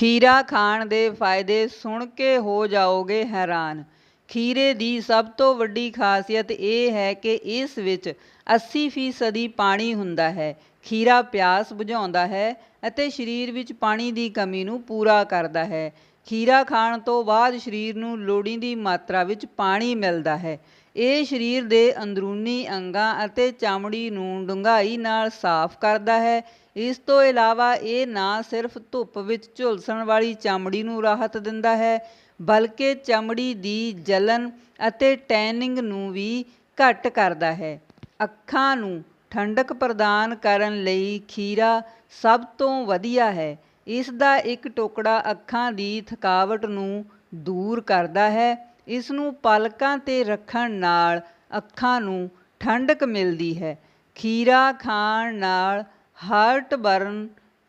ਖੀਰਾ ਖਾਣ ਦੇ ਫਾਇਦੇ ਸੁਣ ਕੇ ਹੋ ਜਾਓਗੇ ਹੈਰਾਨ। ਖੀਰੇ ਦੀ ਸਭ ਤੋਂ ਵੱਡੀ ਖਾਸੀਅਤ ਇਹ ਹੈ ਕਿ ਇਸ ਵਿੱਚ 80% ਪਾਣੀ ਹੁੰਦਾ ਹੈ। ਖੀਰਾ ਪਿਆਸ ਬੁਝਾਉਂਦਾ ਹੈ ਅਤੇ ਸਰੀਰ ਵਿੱਚ ਪਾਣੀ ਦੀ ਕਮੀ ਨੂੰ ਪੂਰਾ ਕਰਦਾ ਹੈ। ਖੀਰਾ ਖਾਣ ਤੋਂ ਬਾਅਦ ਸਰੀਰ ਨੂੰ ਲੋੜੀਂਦੀ ਮਾਤਰਾ ਵਿੱਚ ਪਾਣੀ ਮਿਲਦਾ ਹੈ। ਇਹ ਸਰੀਰ ਦੇ ਅੰਦਰੂਨੀ ਅੰਗਾਂ ਅਤੇ ਚਮੜੀ ਨੂੰ ਡੂੰਘਾਈ ਨਾਲ ਸਾਫ਼ ਕਰਦਾ ਹੈ। ਇਸ ਤੋਂ ਇਲਾਵਾ ਇਹ ਨਾ ਸਿਰਫ ਧੁੱਪ ਵਿੱਚ ਝੁਲਸਣ ਵਾਲੀ ਚਮੜੀ ਨੂੰ ਰਾਹਤ ਦਿੰਦਾ ਹੈ, ਬਲਕਿ ਚਮੜੀ ਦੀ ਜਲਨ ਅਤੇ ਟੈਨਿੰਗ ਨੂੰ ਵੀ ਘੱਟ ਕਰਦਾ ਹੈ। ਅੱਖਾਂ ਨੂੰ ਠੰਡਕ ਪ੍ਰਦਾਨ ਕਰਨ ਲਈ ਖੀਰਾ ਸਭ ਤੋਂ ਵਧੀਆ ਹੈ। ਇਸ ਦਾ ਇੱਕ ਟੁਕੜਾ ਅੱਖਾਂ ਦੀ ਥਕਾਵਟ ਨੂੰ ਦੂਰ ਕਰਦਾ ਹੈ। ਇਸ ਨੂੰ ਪਲਕਾਂ 'ਤੇ ਰੱਖਣ ਨਾਲ ਅੱਖਾਂ ਨੂੰ ਠੰਡਕ ਮਿਲਦੀ ਹੈ। ਖੀਰਾ ਖਾਣ ਨਾਲ ਹਾਰਟ ਬਰਨ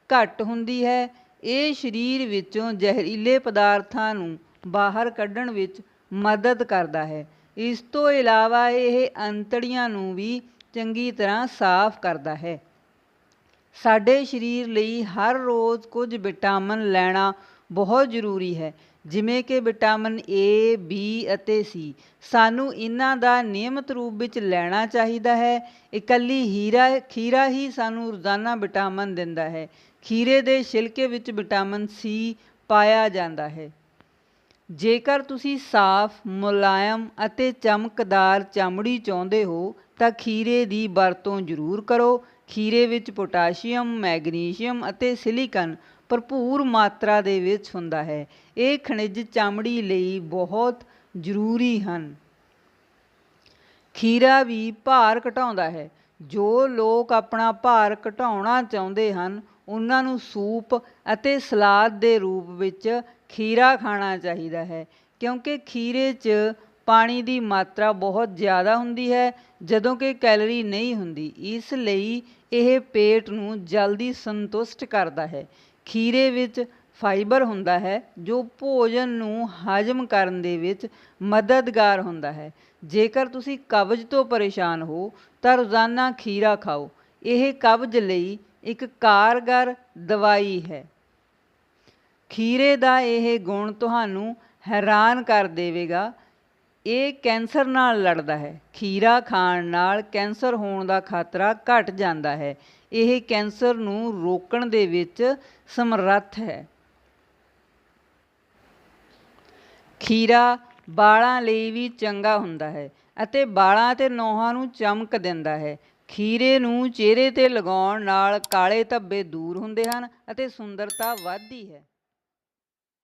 ਘੱਟ ਹੁੰਦੀ ਹੈ। ਇਹ ਸਰੀਰ ਵਿੱਚੋਂ ਜ਼ਹਿਰੀਲੇ ਪਦਾਰਥਾਂ ਨੂੰ ਬਾਹਰ ਕੱਢਣ ਵਿੱਚ ਮਦਦ ਕਰਦਾ ਹੈ। ਇਸ ਤੋਂ ਇਲਾਵਾ ਇਹ ਅੰਤੜੀਆਂ ਨੂੰ ਵੀ ਚੰਗੀ ਤਰ੍ਹਾਂ ਸਾਫ਼ ਕਰਦਾ ਹੈ। ਸਾਡੇ ਸਰੀਰ ਲਈ ਹਰ ਰੋਜ਼ ਕੁਝ ਵਿਟਾਮਿਨ ਲੈਣਾ ਬਹੁਤ ਜ਼ਰੂਰੀ ਹੈ। ਜਿਵੇਂ ਕਿ ਵਿਟਾਮਿਨ ਏ ਬੀ ਅਤੇ ਸੀ ਸਾਨੂੰ ਇਹਨਾਂ ਦਾ ਨਿਯਮਿਤ ਰੂਪ ਵਿੱਚ ਲੈਣਾ ਚਾਹੀਦਾ ਹੈ। ਇਕੱਲੀ ਹੀਰਾ, ਖੀਰਾ ਹੀ ਸਾਨੂੰ ਰੋਜ਼ਾਨਾ ਵਿਟਾਮਿਨ ਦਿੰਦਾ ਹੈ। ਖੀਰੇ ਦੇ ਛਿਲਕੇ ਵਿੱਚ ਵਿਟਾਮਿਨ ਸੀ ਪਾਇਆ ਜਾਂਦਾ ਹੈ। ਜੇਕਰ ਤੁਸੀਂ ਸਾਫ਼, ਮੁਲਾਇਮ ਅਤੇ ਚਮਕਦਾਰ ਚਮੜੀ ਚਾਹੁੰਦੇ ਹੋ, ਤਾਂ ਖੀਰੇ ਦੀ ਵਰਤੋਂ ਜ਼ਰੂਰ ਕਰੋ। ਖੀਰੇ ਵਿੱਚ ਪੋਟਾਸ਼ੀਅਮ, ਮੈਗਨੀਸ਼ੀਅਮ ਅਤੇ ਸਿਲੀਕਨ ਭਰਪੂਰ ਮਾਤਰਾ ਦੇ ਵਿੱਚ ਹੁੰਦਾ ਹੈ। ਇਹ ਖਣਿਜ ਚਮੜੀ ਲਈ ਬਹੁਤ ਜ਼ਰੂਰੀ ਹਨ। ਖੀਰਾ ਵੀ ਭਾਰ ਘਟਾਉਂਦਾ ਹੈ। ਜੋ ਲੋਕ ਆਪਣਾ ਭਾਰ ਘਟਾਉਣਾ ਚਾਹੁੰਦੇ ਹਨ, ਉਹਨਾਂ ਨੂੰ ਸੂਪ ਅਤੇ ਸਲਾਦ ਦੇ ਰੂਪ ਵਿੱਚ ਖੀਰਾ ਖਾਣਾ ਚਾਹੀਦਾ ਹੈ, ਕਿਉਂਕਿ ਖੀਰੇ 'ਚ ਪਾਣੀ ਦੀ ਮਾਤਰਾ ਬਹੁਤ ਜ਼ਿਆਦਾ ਹੁੰਦੀ ਹੈ, ਜਦੋਂ ਕਿ ਕੈਲਰੀ ਨਹੀਂ ਹੁੰਦੀ। ਇਸ ਲਈ ਇਹ ਪੇਟ ਨੂੰ ਜਲਦੀ ਸੰਤੁਸ਼ਟ ਕਰਦਾ ਹੈ। ਖੀਰੇ ਵਿੱਚ ਫਾਈਬਰ ਹੁੰਦਾ ਹੈ, ਜੋ ਭੋਜਨ ਨੂੰ ਹਜਮ ਕਰਨ ਦੇ ਵਿੱਚ ਮਦਦਗਾਰ ਹੁੰਦਾ ਹੈ। ਜੇਕਰ ਤੁਸੀਂ ਕਬਜ਼ ਤੋਂ ਪਰੇਸ਼ਾਨ ਹੋ, ਤਾਂ ਰੋਜ਼ਾਨਾ ਖੀਰਾ ਖਾਓ। ਇਹ ਕਬਜ਼ ਲਈ ਇੱਕ ਕਾਰਗਰ ਦਵਾਈ ਹੈ। ਖੀਰੇ ਦਾ ਇਹ ਗੁਣ ਤੁਹਾਨੂੰ ਹੈਰਾਨ ਕਰ ਦੇਵੇਗਾ। ਇਹ ਕੈਂਸਰ ਨਾਲ ਲੜਦਾ ਹੈ। ਖੀਰਾ ਖਾਣ ਨਾਲ ਕੈਂਸਰ ਹੋਣ ਦਾ ਖਤਰਾ ਘਟ ਜਾਂਦਾ ਹੈ। ਇਹ ਕੈਂਸਰ ਨੂੰ ਰੋਕਣ ਦੇ ਵਿੱਚ ਸਮਰੱਥ ਹੈ। ਖੀਰਾ ਵਾਲਾਂ ਲਈ ਵੀ ਚੰਗਾ ਹੁੰਦਾ ਹੈ ਅਤੇ ਬਾਲਾਂ ਤੇ ਨੋਹਾਂ ਨੂੰ ਚਮਕ ਦਿੰਦਾ ਹੈ। ਖੀਰੇ ਨੂੰ ਚਿਹਰੇ ਤੇ ਲਗਾਉਣ ਨਾਲ ਕਾਲੇ ਧੱਬੇ ਦੂਰ ਹੁੰਦੇ ਹਨ ਅਤੇ ਸੁੰਦਰਤਾ ਵੱਧਦੀ ਹੈ।